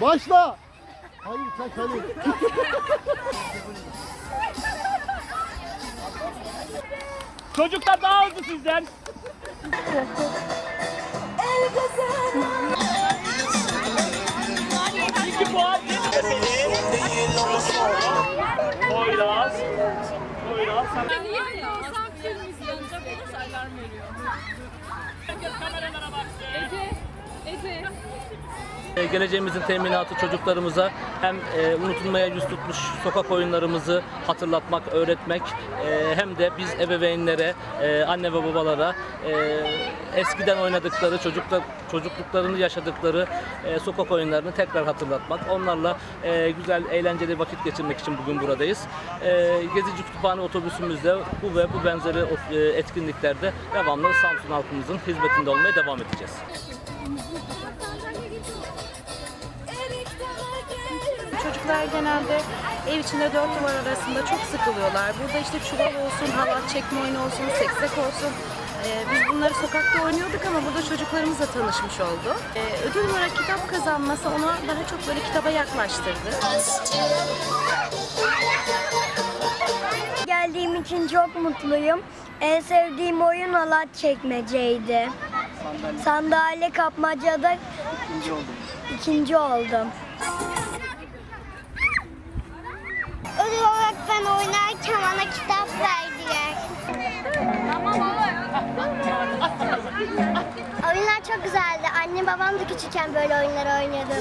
Başla. Hayır kaç hayır. Çocuklar daha hızlı sizden. Niye olsam filmimiz yanacak olursa alarm veriyor. Geleceğimizin teminatı çocuklarımıza hem e, unutulmaya yüz tutmuş sokak oyunlarımızı hatırlatmak, öğretmek e, hem de biz ebeveynlere, e, anne ve babalara e, eskiden oynadıkları, çocuklar çocukluklarını yaşadıkları e, sokak oyunlarını tekrar hatırlatmak, onlarla e, güzel, eğlenceli vakit geçirmek için bugün buradayız. E, Gezici Kütüphane otobüsümüzde bu ve bu benzeri e, etkinliklerde devamlı Samsun halkımızın hizmetinde olmaya devam edeceğiz. Çocuklar genelde ev içinde dört duvar arasında çok sıkılıyorlar. Burada işte çuval olsun, halat çekme oyunu olsun, seksek olsun. Ee, biz bunları sokakta oynuyorduk ama burada çocuklarımızla tanışmış oldu. Ee, ödül olarak kitap kazanması onu daha çok böyle kitaba yaklaştırdı. Geldiğim için çok mutluyum. En sevdiğim oyun halat çekmeceydi. Sandalye kapmacada ikinci oldum. Ödül olarak ben oynarken bana kitap verdiler. Oyunlar çok güzeldi. Annem babam da küçükken böyle oyunlar oynuyordu.